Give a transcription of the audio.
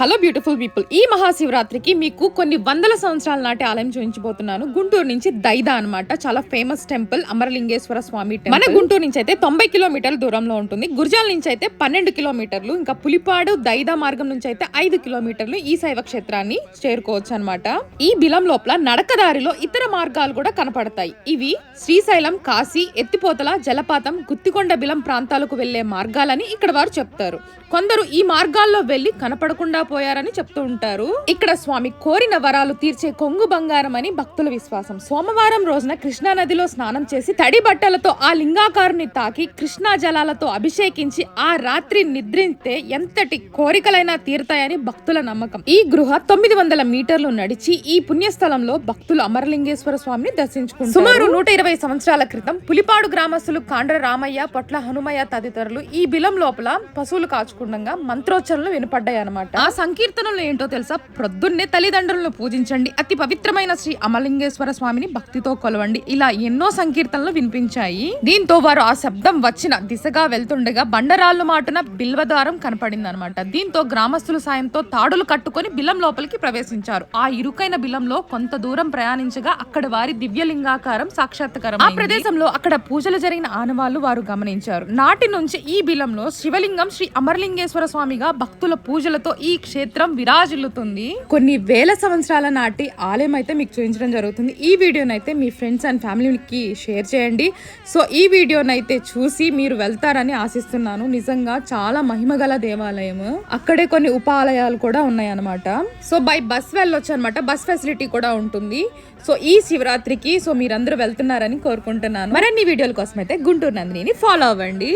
Hello beautiful people ఈ మహాశివరాత్రికి మీకు కొన్ని వందల సంవత్సరాల నాటి ఆలయం చూపించబోతున్నాను. గుంటూరు నుంచి దైదా అన్నమాట. చాలా famous temple Amaralingeswara Swamy temple మన గుంటూరు నుంచి అయితే తొంభై కిలోమీటర్ల దూరంలో ఉంటుంది. గుర్జాల నుంచి అయితే పన్నెండు కిలోమీటర్లు ఇంకా పులిపాడు దైదా మార్గం నుంచి అయితే ఐదు కిలోమీటర్లు ఈ శైవ క్షేత్రాన్ని చేరుకోవచ్చు అన్నమాట. ఈ బిలం లోపల నడకదారిలో ఇతర మార్గాలు కూడా కనపడతాయి. ఇవి శ్రీశైలం కాశీ ఎత్తిపోతల జలపాతం గుత్తికొండ బిలం ప్రాంతాలకు వెళ్ళే మార్గాలని ఇక్కడ వారు చెప్తారు. కొందరు ఈ మార్గాల్లో వెళ్ళి కనపడకుండా పోయారని చెప్తూ ఉంటారు. ఇక్కడ స్వామి కోరిన వరాలు తీర్చే కొంగు బంగారం అని భక్తుల విశ్వాసం. సోమవారం రోజున కృష్ణా నదిలో స్నానం చేసి తడి బట్టలతో ఆ లింగాకారుని తాకి కృష్ణా జలాలతో అభిషేకించి ఆ రాత్రి నిద్రిస్తే ఎంతటి కోరికలైనా తీరుతాయని భక్తుల నమ్మకం. ఈ గృహ తొమ్మిది వందల మీటర్లు నడిచి ఈ పుణ్యస్థలంలో భక్తులు అమరలింగేశ్వర స్వామిని దర్శించుకుంటారు. సుమారు నూట ఇరవై సంవత్సరాల క్రితం పులిపాడు గ్రామస్తులు కాండ్ర రామయ్య పొట్ల హనుమయ్య తదితరులు ఈ బిలం లోపల పశువులు కాచుకుండగా మంత్రోచ్చరణలు వినపడ్డాయి అనమాట ఆ సంకీర్తనలు ఏంటో తెలుసా? ప్రొద్దున్నే తల్లిదండ్రులను పూజించండి. అతి పవిత్రమైన శ్రీ అమలింగేశ్వర స్వామిని భక్తితో కొలవండి. ఇలా ఎన్నో సంకీర్తనలు వినిపించాయి. దీంతో వారు ఆ శబ్దం వచ్చిన దిశగా వెళ్తుండగా బండరాళ్ళు మాటున బిల్వద్వారం కనపడింది అనమాట దీంతో గ్రామస్తుల సాయంతో తాడులు కట్టుకొని బిలం లోపలికి ప్రవేశించారు. ఆ ఇరుకైన బిలంలో కొంత దూరం ప్రయాణించగా అక్కడ వారి దివ్యలింగాకారం సాక్షాత్కారం ఆ ప్రదేశంలో అక్కడ పూజలు జరిగిన ఆనవాళ్ళు వారు గమనించారు. నాటి నుంచి ఈ బిలంలో శివలింగం శ్రీ అమరలింగేశ్వర స్వామిగా భక్తుల పూజలతో ఈ క్షేత్రం విరాజిల్లుతుంది. కొన్ని వేల సంవత్సరాల నాటి ఆలయం అయితే మీకు చూపించడం జరుగుతుంది. ఈ వీడియోనైతే మీ ఫ్రెండ్స్ అండ్ ఫ్యామిలీకి షేర్ చేయండి. సో ఈ వీడియోనైతే చూసి మీరు వెళ్తారని ఆశిస్తున్నాను. నిజంగా చాలా మహిమగల దేవాలయం అక్కడే కొన్ని ఉపాలయాలు కూడా ఉన్నాయన్నమాట. సో బై బస్ వెళ్ళొచ్చు అనమాట బస్ ఫెసిలిటీ కూడా ఉంటుంది. సో ఈ శివరాత్రికి సో మీరందరూ వెళ్తున్నారని కోరుకుంటున్నాను. మరిన్ని వీడియోల కోసం అయితే గుంటూరు నందిని ఫాలో అవ్వండి.